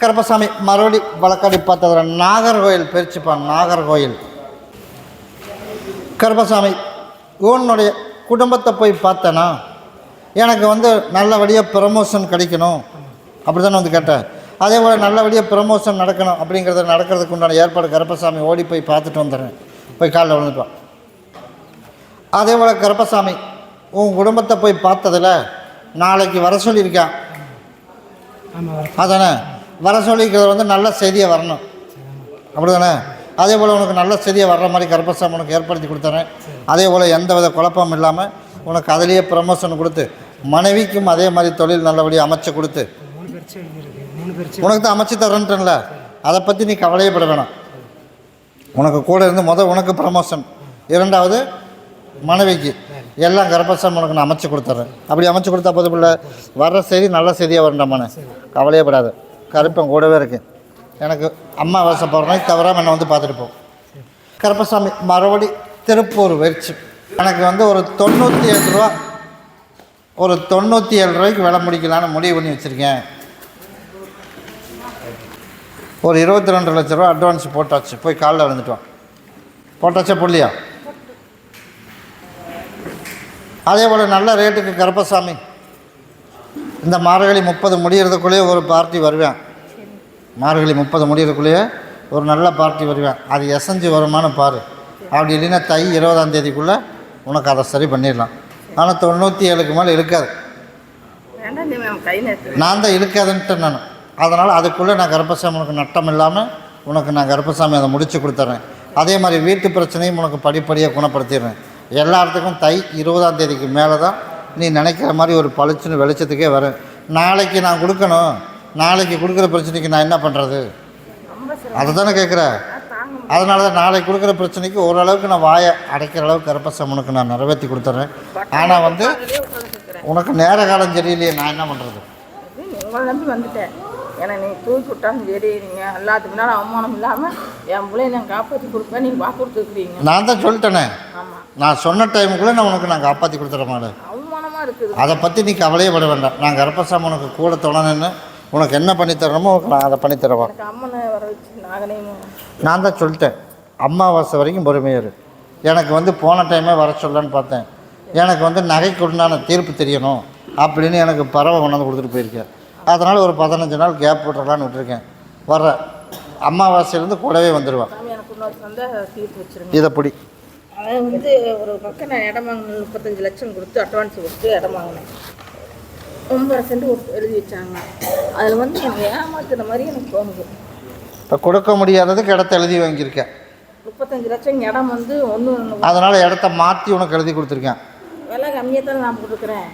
கருப்பசாமி மறுபடி வழக்காடி பார்த்ததில் நாகர்கோயில் பிரிச்சுப்பான் நாகர்கோயில். கருப்பசாமி உன்னுடைய குடும்பத்தை போய் பார்த்தேனா? எனக்கு வந்து நல்லபடியாக ப்ரமோஷன் கிடைக்கணும். அப்படி தானே வந்து கேட்டேன். அதே போல் நல்லபடியாக ப்ரமோஷன் நடக்கணும் அப்படிங்கிறத நடக்கிறதுக்கு உண்டான ஏற்பாடு கருப்பசாமி ஓடி போய் பார்த்துட்டு வந்துடுறேன். போய் காலில் விழுந்துட்டுவான் அதே போல் கருப்பசாமி உன் குடும்பத்தை போய் பார்த்ததில் நாளைக்கு வர சொல்லியிருக்கான். அதானே? வர சொல்லிக்கிறது வந்து நல்ல செய்தியாக வரணும். அப்படி தானே அதே போல் உனக்கு நல்ல செய்தியாக வர்ற மாதிரி கருப்பசாமி உனக்கு ஏற்படுத்தி கொடுத்துறேன். அதே போல் எந்த வித குழப்பமும் இல்லாமல் உனக்கு அதிலேயே ப்ரமோஷன் கொடுத்து மனைவிக்கும் அதே மாதிரி தொழில் நல்லபடியாக அமைச்சு கொடுத்து. உனக்கு தான் அமைச்சு தரேன்ட்டேன்ல? அதை பற்றி நீ கவலையப்பட வேணாம். உனக்கு கூட இருந்து முதல் உனக்கு ப்ரமோஷன் இரண்டாவது மனைவிக்கு. எல்லாம் கர்ப்பசாமி உனக்கு நான் அமைச்சு கொடுத்துட்றேன் அப்படி அமைச்சு கொடுத்தா போதும் பிள்ளை வர்ற செய்தி நல்ல செய்தியாக வரண்டாமாண்ணே கவலையப்படாது கருப்பன் கூடவே இருக்குது எனக்கு அம்மா வசப்படுறேன் தவிராமல் என்னை வந்து பார்த்துட்டு போ. கருப்பசாமி மறுபடி திருப்பூர் வெறிச்சு. எனக்கு வந்து ஒரு தொண்ணூற்றி ஏழு ரூபா ஒரு தொண்ணூற்றி ஏழு ரூபாய்க்கு விலை முடிக்கலான்னு முடிவு பண்ணி வச்சுருக்கேன். ஒரு இருபத்தி ரெண்டு லட்ச ரூபா அட்வான்ஸ் போட்டாச்சு. போய் காலில் விழுந்துட்டோம். போட்டாச்சா புள்ளியா? அதே போல் நல்ல ரேட்டுக்கு கருப்பசாமி இந்த மார்கழி முப்பது முடியறதுக்குள்ளேயே ஒரு பார்ட்டி வருவேன். மார்கழி முப்பது முடியறதுக்குள்ளேயே ஒரு நல்ல பார்ட்டி வருவேன். அது எசஞ்சு வருமானு பாரு. அப்படி இல்லைன்னா தை இருபதாம் தேதிக்குள்ளே உனக்கு அதை சரி பண்ணிடலாம். ஆனால் தொண்ணூற்றி ஏழுக்கு மேலே நேற்று நான் தான் இருக்காதுன்ட்டு நான். அதனால் அதுக்குள்ளே நான் கர்ப்பசாமி உனக்கு நட்டம் இல்லாமல் உனக்கு நான் கர்ப்பசாமி அதை முடித்து கொடுத்துட்றேன் அதே மாதிரி வீட்டு பிரச்சனையும் உனக்கு படிப்படியாக குணப்படுத்திடுறேன். எல்லா இடத்துக்கும் தை இருபதாம் தேதிக்கு மேலே தான் நீ நினைக்கிற மாதிரி ஒரு பளிச்சுன்னு வெளிச்சத்துக்கே வரேன். நாளைக்கு நான் கொடுக்கணும். நாளைக்கு கொடுக்குற பிரச்சனைக்கு நான் என்ன பண்ணுறது அதை தானே கேட்குற? அதனால தான் நாளைக்கு கொடுக்குற பிரச்சனைக்கு ஓரளவுக்கு நான் வாயை அடைக்கிற அளவுக்கு கர்ப்பசாமி உனக்கு நான் நிறைவேற்றி கொடுத்துட்றேன் ஆனால் வந்து உனக்கு நேர காலம் சரியில்லையே நான் என்ன பண்ணுறது உங்களை நம்பி வந்துட்டேன். ஏன்னா நீ தூக்கி விட்டாலும் சரி நீங்கள் எல்லாத்துக்கு முன்னாலும் அவமானம் இல்லாமல் என் பிள்ளைய நான் காப்பாற்றி கொடுப்பேன் நீங்கள் வாக்கு கொடுத்துருக்குறீங்க நான் தான் சொல்லிட்டேனே. நான் சொன்ன டைமுக்குள்ளே நான் உனக்கு நான் காப்பாற்றி கொடுத்துட்றேன் மாடு. அவமானமாக இருக்குது. அதை பற்றி நீ கவலையே பட வேண்டாம். நான் கர்ப்பசாமி உனக்கு கூட தொடணுன்னு உனக்கு என்ன பண்ணி தரணுமோ உனக்கு நான் அதை பண்ணி தரவா எனக்கு அம்மனை வர வச்சு நாகனையும் நான் தான் சொல்லிட்டேன். அமாவாசை வரைக்கும் பொறுமையாரு எனக்கு வந்து போன டைமே வர சொல்லலான்னு பார்த்தேன். எனக்கு வந்து நகைக்கு உண்டான தீர்ப்பு தெரியணும் அப்படின்னு எனக்கு பறவை கொண்டாந்து கொடுத்துட்டு போயிருக்கேன். அதனால் ஒரு பதினஞ்சு நாள் கேப் விட்டுறலான்னு விட்டுருக்கேன். வர்ற அமாவாசையிலேருந்து கூடவே வந்துடுவான் இதை பிடி. அது வந்து ஒரு பக்கம் நான் இடம் வாங்கினேன் முப்பத்தஞ்சு லட்சம் கொடுத்து அட்வான்ஸ் கொடுத்து இடம் வாங்கினேன். ஒன்பது சென்ட் கொடுத்து எழுதி வச்சாங்க. அதில் வந்து எனக்கு ஏமாத்துன மாதிரி எனக்கு தோணுது. இப்போ கொடுக்க முடியாததுக்கு இடத்த எழுதி வாங்கியிருக்கேன். முப்பத்தஞ்சு லட்சம் இடம் வந்து ஒன்று அதனால் இடத்த மாற்றி உனக்கு எழுதி கொடுத்துருக்கேன். விலை கம்மியாக தான் நான் கொடுக்குறேன்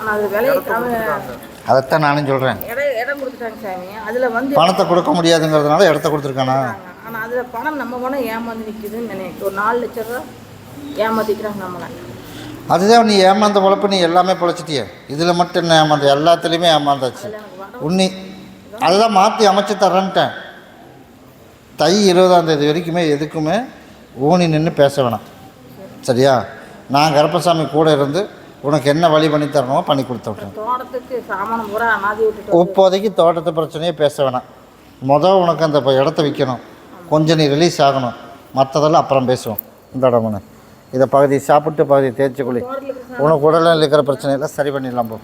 ஆனால் அது விலை கம்மி அதைத்தான் நானும் சொல்கிறேன் இடம் இடம் கொடுத்துட்டாங்க சாமி. அதில் வந்து பணத்தை கொடுக்க முடியாதுங்கிறதுனால இடத்த கொடுத்துருக்கானா? ஆனால் அதில் பணம் நம்ம பணம் ஏமாந்து நிற்குதுன்னு நினைக்கிறேன். ஒரு நாலு லட்ச ரூபா ஏமாத்திக்கிறாங்க நம்மளை அதுதான் நீ ஏமாந்த பொழப்பு நீ எல்லாமே பொழைச்சிட்டியே. இதில் மட்டும் என்ன ஏமாந்த? எல்லாத்துலேயுமே ஏமாந்தாச்சு. உன்னி அதுதான் மாற்றி அமைச்சு தரேன்ட்டேன் தை இருபதாம் தேதி வரைக்குமே எதுக்குமே ஊனி நின்று பேச வேணாம். சரியா? நான் கருப்பசாமி கூட இருந்து உனக்கு என்ன வழி பண்ணி தரணுமோ பண்ணி கொடுத்து விட்டுட்டு இப்போதைக்கு தோட்டத்து பிரச்சனையே பேச வேணாம். மொதல் உனக்கு அந்த இடத்த விற்கணும் கொஞ்சம் நீ ரிலீஸ் ஆகணும். மற்றதெல்லாம் அப்புறம் பேசுவோம். இந்த இடமுன்னு இதை பகுதி சாப்பிட்டு பகுதி தேய்ச்சி குழி உனக்கு உடலில் இருக்கிற பிரச்சனையெல்லாம் சரி பண்ணிடலாம் போ.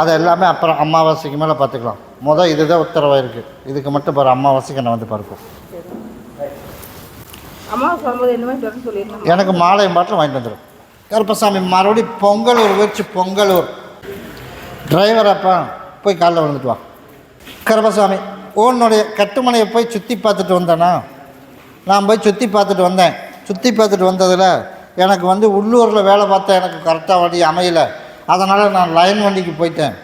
அது எல்லாமே அப்புறம் அமாவாசைக்கு மேலே பார்த்துக்கலாம். மொதல் இதுதான் உத்தரவாக இருக்குது இதுக்கு மட்டும் பாரு அமாவாசைக்கு நான் வந்து பார்ப்போம். என்ன எனக்கு மாலை பாட்டில் வாங்கிட்டு வந்துடும் கருப்பசாமி மறுபடியும் பொங்கலூர் வச்சு பொங்கலூர். டிரைவர் அப்பா போய் காலைல விழுந்துட்டு வா. கருப்பசாமி. உன்னுடைய கட்டுமனையை போய் சுற்றி பார்த்துட்டு வந்தேனா? நான் போய் சுற்றி பார்த்துட்டு வந்தேன். சுற்றி பார்த்துட்டு வந்ததில் எனக்கு வந்து உள்ளூரில் வேலை பார்த்தா எனக்கு கரெக்டாக வண்டி அமையலை. அதனால் நான் லைன் வண்டிக்கு போயிட்டேன்.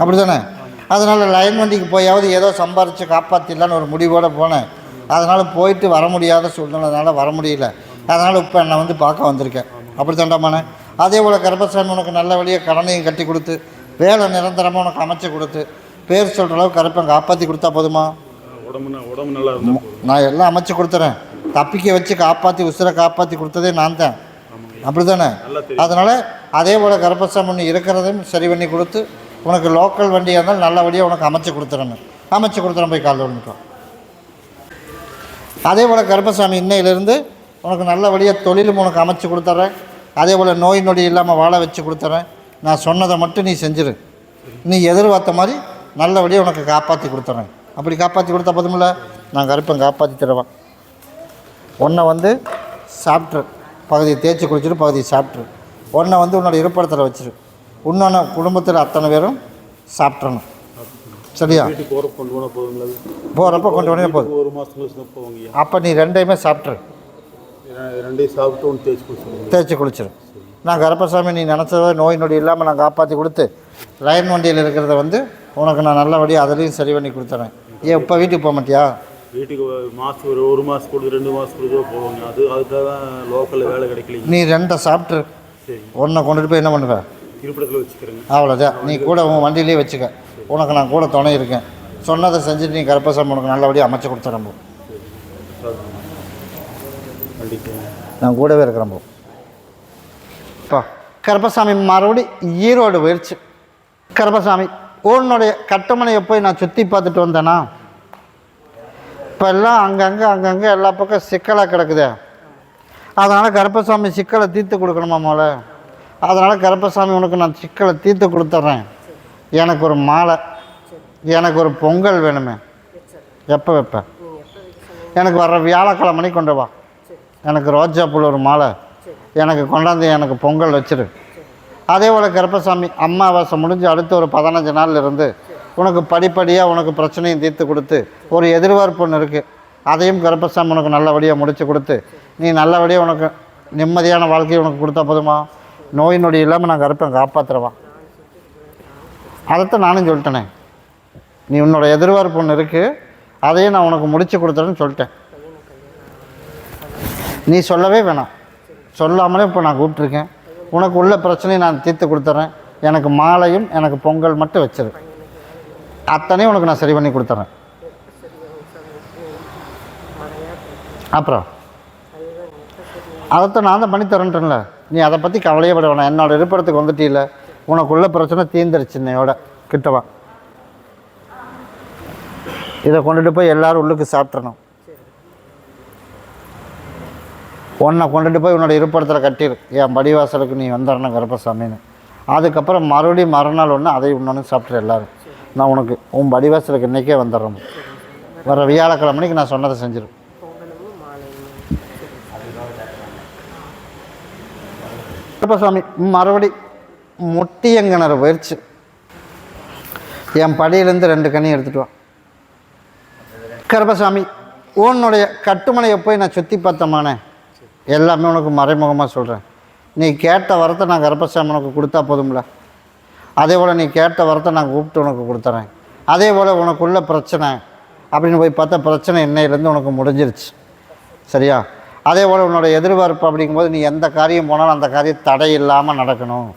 அப்படி தானே அதனால் லைன் வண்டிக்கு போயாவது ஏதோ சம்பாரித்து காப்பாற்றிடலான்னு ஒரு முடிவோடு போனேன். அதனால் போயிட்டு வர முடியாத சூழ்நிலைனால வர முடியல. அதனால் இப்போ என்னை வந்து பார்க்க வந்திருக்கேன். அப்படி தாண்டாமாண்ணே அதே போல் கர்பசாமி உனக்கு நல்ல வழியாக கடனையும் கட்டி கொடுத்து வேலை நிரந்தரமாக உனக்கு அமைச்சு கொடுத்து பேர் சொல்கிற அளவுக்கு கருப்பன். காப்பாற்றி கொடுத்தா போதுமா? உடம்பு உடம்பு நல்லா. நான் எல்லாம் அமைச்சு கொடுத்துறேன். தப்பிக்க வச்சு காப்பாற்றி உசுரை காப்பாற்றி கொடுத்ததே நான் தான். அப்படி தானே அதனால் அதே போல் கருப்பசாமி இருக்கிறதையும் சரி பண்ணி கொடுத்து உனக்கு லோக்கல் வண்டியாக இருந்தாலும் நல்லபடியாக உனக்கு அமைச்சு கொடுத்துறேன்னு. அமைச்சு கொடுத்துறேன் போய் காலைல வந்துட்டோம் அதே போல் கருப்பசாமி இன்னையிலேருந்து உனக்கு நல்லபடியாக தொழிலும் உனக்கு அமைச்சு கொடுத்துட்றேன் அதே போல் நோய் நொடி இல்லாமல் வாழ வச்சு கொடுத்துட்றேன் நான் சொன்னதை மட்டும் நீ செஞ்சிரு. நீ எதிர்பார்த்த மாதிரி நல்லபடியாக உனக்கு காப்பாற்றி கொடுத்துட்றேன் அப்படி காப்பாற்றி கொடுத்தா போதுமில்ல? நான் கருப்பன் காப்பாற்றி தருவேன். ஒன்றை வந்து சாப்பிட்ரு. பகுதியை தேய்ச்சி குளிச்சுட்டு பகுதியை சாப்பிட்ரு. ஒன்றை வந்து உன்னோட இருப்பிடத்தில் வச்சிரு. இன்னொன்று குடும்பத்தில் அத்தனை பேரும் சாப்பிட்றணும். சரியா? போகிறப்ப கொண்டு வரவே போதும். ஒரு மாதம் அப்போ நீ ரெண்டையுமே சாப்பிட்ரு. ரெண்டையும் சாப்பிட்டு தேய்ச்சி குளிச்சிரு. நான் கருப்பசாமி நீ நினச்சத நோய் நொடி இல்லாமல் நான் காப்பாற்றி கொடுத்து லைன் வண்டியில் இருக்கிறத வந்து உனக்கு நான் நல்லபடியாக அதுலேயும் சரி பண்ணி கொடுத்துறேன். ஏன் இப்போ வீட்டுக்கு போக மாட்டியா? வீட்டுக்கு மாதம் ஒரு ஒரு மாதம் கொடுத்து ரெண்டு மாதம் கொடுத்து போவாங்க அது அதுக்காக தான் லோக்கலில் வேலை கிடைக்கலைங்க நீ ரெண்டை சாப்பிட்ரு சரி. ஒன்றை கொண்டுட்டு போய் என்ன பண்ணுவேன் இருப்பிடத்தில் வச்சுக்கிறேங்க. அவ்வளோதான் நீ கூட உன் வண்டியிலே வச்சுக்க. உனக்கு நான் கூட துணை இருக்கேன். சொன்னதை செஞ்சுட்டு நீ கருப்பசாமி உனக்கு நல்லபடியாக அமைச்சு கொடுத்துறேன் போ. வண்டிக்கு நான் கூடவே இருக்கிறேன் போ. இப்போ கருப்பசாமி மறுபடி ஈரோடு போயிடுச்சு கருப்பசாமி உன்னுடைய கட்டுமனையை போய் நான் சுற்றி பார்த்துட்டு வந்தேனா? இப்போ எல்லாம் அங்கங்கே அங்கங்கே எல்லா பக்கம் சிக்கலாக கிடக்குதே. அதனால் கருப்பசாமி சிக்கலை தீர்த்து கொடுக்கணுமா மோல அதனால் கருப்பசாமி உனக்கு நான் சிக்கலை தீர்த்து கொடுத்துட்றேன். எனக்கு ஒரு மாலை எனக்கு ஒரு பொங்கல் வேணுமே. எப்போ வைப்பேன் எனக்கு வர்ற வியாழக்கிழமணி கொண்டு வா. எனக்கு ரோஜா புல் ஒரு மாலை. எனக்கு கொண்டாந்து எனக்கு பொங்கல் வச்சிரு. அதே போல் கருப்பசாமி அம்மாவாசை முடிஞ்சு அடுத்து ஒரு பதினஞ்சு நாள்ல இருந்து உனக்கு படிப்படியாக உனக்கு பிரச்சனையும் தீர்த்து கொடுத்து ஒரு எதிர்பார்ப்பு ஒன்று இருக்குது அதையும் கருப்பசாமி உனக்கு நல்லபடியாக முடித்து கொடுத்து நீ நல்லபடியாக உனக்கு நிம்மதியான வாழ்க்கையை உனக்கு கொடுத்தா போதுமா? நோய் நொடி இல்லாமல் நான் கருப்பை காப்பாற்றுறவான் அதைத்தான் நானும் சொல்லிட்டேனே. நீ உன்னோட எதிர்பார்ப்பு ஒன்று இருக்குது அதையும் நான் உனக்கு முடித்து கொடுத்துறேன்னு சொல்லிட்டேன். நீ சொல்லவே வேணாம். சொல்லாமலே இப்போ நான் கூப்பிட்ருக்கேன் உனக்கு உள்ள பிரச்சனையை நான் தீர்த்து கொடுத்துட்றேன் எனக்கு மாலையும் எனக்கு பொங்கல் மட்டும் வச்சிரு. அத்தனையும் உனக்கு நான் சரி பண்ணி கொடுத்துட்றேன் அப்புறம்? அதைத்தான் நான் தான் பண்ணி தரேன்ட்டேன்ல நீ அதை பற்றி கவலையே பட வேணாம். என்னோட இருப்பிடத்துக்கு வந்துட்டீல உனக்குள்ள பிரச்சனை தீர்ந்துருச்சு என்னையோட. கிட்டவா இதை கொண்டுட்டு போய் எல்லாரும் உள்ளுக்கு சாப்பிட்றணும் உன்னை கொண்டுட்டு போய் உன்னோட இருப்பிடத்தில் கட்டிடு என் படிவாசலுக்கு நீ வந்துடணும் கருப்பசாமின்னு. அதுக்கப்புறம் மறுபடியும் மறுநாள் ஒன்று அதை இன்னொன்று சாப்பிட்ரு எல்லாரும். நான் உனக்கு உன் படிவாசலுக்கு இன்றைக்கே வந்துடுறோம் வர வியாழக்கிழமைக்கு நான் சொன்னதை செஞ்சிடும் கருப்பசாமி மறுபடி முட்டியங்கிணறு போயிடுச்சு என் படியிலேருந்து ரெண்டு கனி எடுத்துகிட்டு வா. கருப்பசாமி உன்னுடைய கட்டுமனையை போய் நான் சுற்றி பார்த்தமானே. எல்லாமே உனக்கு மறைமுகமாக சொல்கிறேன் நீ கேட்ட வரத்தை நான் கருப்பசாமி உனக்கு கொடுத்தா போதும்ல? அதே போல் நீ கேட்ட வரத்தை நான் கூப்பிட்டு உனக்கு கொடுத்துறேன். அதே போல் உனக்குள்ள பிரச்சனை அப்படின்னு போய் பார்த்தா பிரச்சனை இன்னையிலேருந்து உனக்கு முடிஞ்சிருச்சு. சரியா? அதே போல் உன்னோட எதிர்பார்ப்பு அப்படிங்கும்போது நீ எந்த காரியம் போனாலும் அந்த காரியம் தடை இல்லாமல் நடக்கணும்.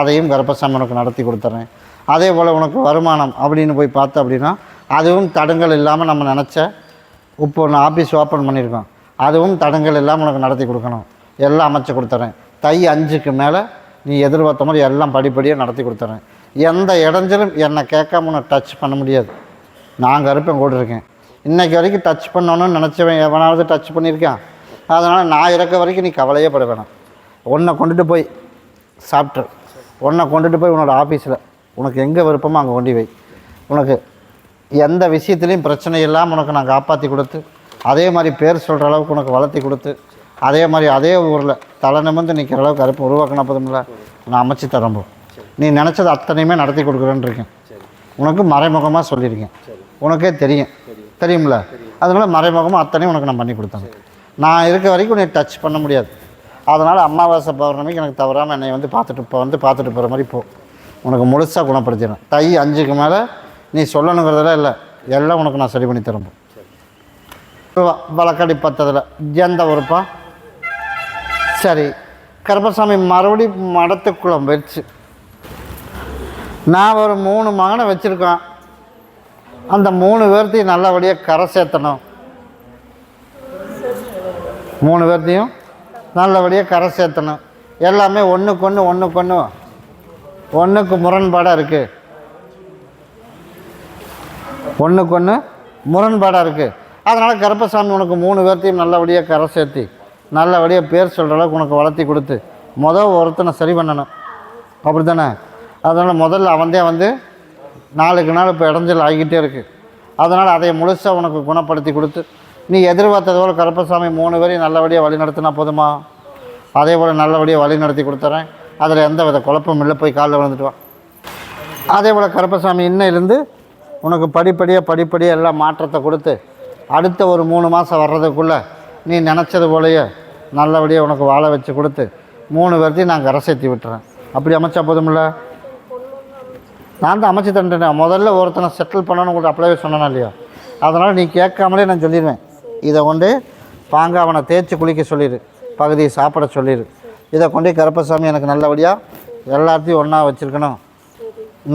அதையும் கர்ப்பசாமி உனக்கு நடத்தி கொடுத்துறேன். அதே போல் உனக்கு வருமானம் அப்படின்னு போய் பார்த்தோம் அப்படின்னா அதுவும் தடங்கள் இல்லாமல் நம்ம நினச்ச இப்போ ஒன்று ஆஃபீஸ் ஓப்பன் பண்ணியிருக்கோம். அதுவும் தடங்கள் இல்லாமல் உனக்கு நடத்தி கொடுக்கணும். எல்லாம் அமைச்சு கொடுத்துறேன். தை அஞ்சுக்கு மேலே நீ எதிர்பார்த்த மாதிரி எல்லாம் படிப்படியாக நடத்தி கொடுத்துறேன். எந்த இடைஞ்சலும் என்னை கேட்காம உன்னை டச் பண்ண முடியாது. நான் கருப்பேன் கூட இருக்கேன். இன்றைக்கு வரைக்கும் டச் பண்ணணும்னு நினச்சவன் எவனாவது டச் பண்ணியிருக்கான். அதனால் நான் இறக்க வரைக்கும் நீ கவலையே பட வேணாம். உன்னை கொண்டுட்டு போய் சாப்பிட்ரு. உன்னை கொண்டுட்டு போய் உன்னோட ஆஃபீஸில் உனக்கு எங்கே விருப்பமோ அங்கே கொண்டு வை உனக்கு எந்த விஷயத்துலையும் பிரச்சனை இல்லாமல் உனக்கு நான் காப்பாற்றி கொடுத்து அதே மாதிரி பேர் சொல்கிற அளவுக்கு உனக்கு வளர்த்தி கொடுத்து அதே மாதிரி அதே ஊரில் தலை நிமிர்ந்து நிற்கிற அளவுக்கு அறுப்பு உருவாக்கின போதும்ல? நான் அமைச்சு தரம்போ நீ நினச்சது அத்தனையுமே நடத்தி கொடுக்குறேன்னு இருக்கேன். உனக்கு மறைமுகமாக சொல்லியிருக்கேன். உனக்கே தெரியும். தெரியும்ல? அதனால் மறைமுகமாக அத்தனையும் உனக்கு நான் பண்ணி கொடுத்தேன். நான் இருக்க வரைக்கும் நீ டச் பண்ண முடியாது. அதனால் அமாவாசை பௌர்ணமிக்கு எனக்கு தவறாமல் என்னை வந்து பார்த்துட்டு இப்போ வந்து பார்த்துட்டு போகிற மாதிரி போ. உனக்கு முழுசாக குணப்படுத்திடுறேன். தை அஞ்சுக்கு மேலே நீ சொல்லணுங்கிறதெல்லாம் இல்லை. எல்லாம் உனக்கு நான் சரி பண்ணி தரம்போ வழக்கடி பத்ததில். எந்த ஊருப்பா? சரி. கருப்பசாமி மறுபடி மடத்துக்குள்ள போயிடுச்சு நான் ஒரு மூணு மகனை வச்சுருக்கேன். அந்த மூணு பேர்த்தையும் நல்லபடியாக கரை சேர்த்தணும். மூணு பேர்த்தையும் நல்லபடியாக கரை சேர்த்தணும். எல்லாமே ஒன்றுக்கு ஒன்று ஒன்றுக்கு ஒன்று ஒன்றுக்கு முரண்பாடாக இருக்குது ஒன்றுக்கு ஒன்று முரண்பாடாக இருக்குது அதனால் கருப்பசாமி உனக்கு மூணு பேர்த்தையும் நல்லபடியாக கரை சேர்த்தி நல்லபடியாக பேர் சொல்கிற அளவுக்கு உனக்கு வளர்த்தி கொடுத்து மொதல் ஒருத்தனை சரி பண்ணணும். அப்படி தானே அதனால் முதல்ல அவன்தே வந்து நாளுக்கு நாள் இப்போ இடைஞ்சல் ஆகிக்கிட்டே இருக்குது அதனால் அதை முழுசாக உனக்கு குணப்படுத்தி கொடுத்து நீ எதிர்பார்த்தது போல் கருப்பசாமி மூணு பேரையும் நல்லபடியாக வழி நடத்தினா போதுமா? அதே போல் நல்லபடியாக வழி நடத்தி கொடுத்துறேன். அதில் எந்த வித குழப்பமும் இல்லை போய் காலில் விழுந்துட்டு வா. அதே போல் கருப்பசாமி இன்னையிலேருந்து உனக்கு படிப்படியாக படிப்படியாக எல்லாம் மாற்றத்தை கொடுத்து அடுத்த ஒரு மூணு மாதம் வர்றதுக்குள்ளே நீ நினச்சது போலயே நல்லபடியாக உனக்கு வாழ வச்சு கொடுத்து மூணு பேர்த்தையும் நான் கரை சேர்த்தி விட்டுறேன். அப்படி அமைச்சா போதுமில்ல நான் தான் அமைச்சு தந்துட்டேன். முதல்ல ஒருத்தனை செட்டில் பண்ணணும்னு கூட அப்படியே சொன்னேன் இல்லையா? அதனால் நீ கேட்காமலே நான் சொல்லிடுவேன். இதை கொண்டு பாங்க அவனை தேய்ச்சி குளிக்க சொல்லிடு. பகுதியை சாப்பிட சொல்லிடு. இதை கொண்டு கருப்பசாமி எனக்கு நல்லபடியாக எல்லாத்தையும் ஒன்றா வச்சுருக்கணும்.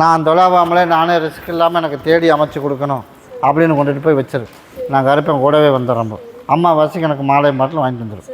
நான் தொலாவாமலே நானே ரிஸ்க் இல்லாமல் எனக்கு தேடி அமைச்சு கொடுக்கணும். அப்படின்னு கொண்டுட்டு போய் வச்சிரு. நான் கருப்பேன் கூடவே வந்துடுறோம் அம்மா வசிக்கு எனக்கு மாலை மாட்டில் வாங்கிட்டு வந்துடும்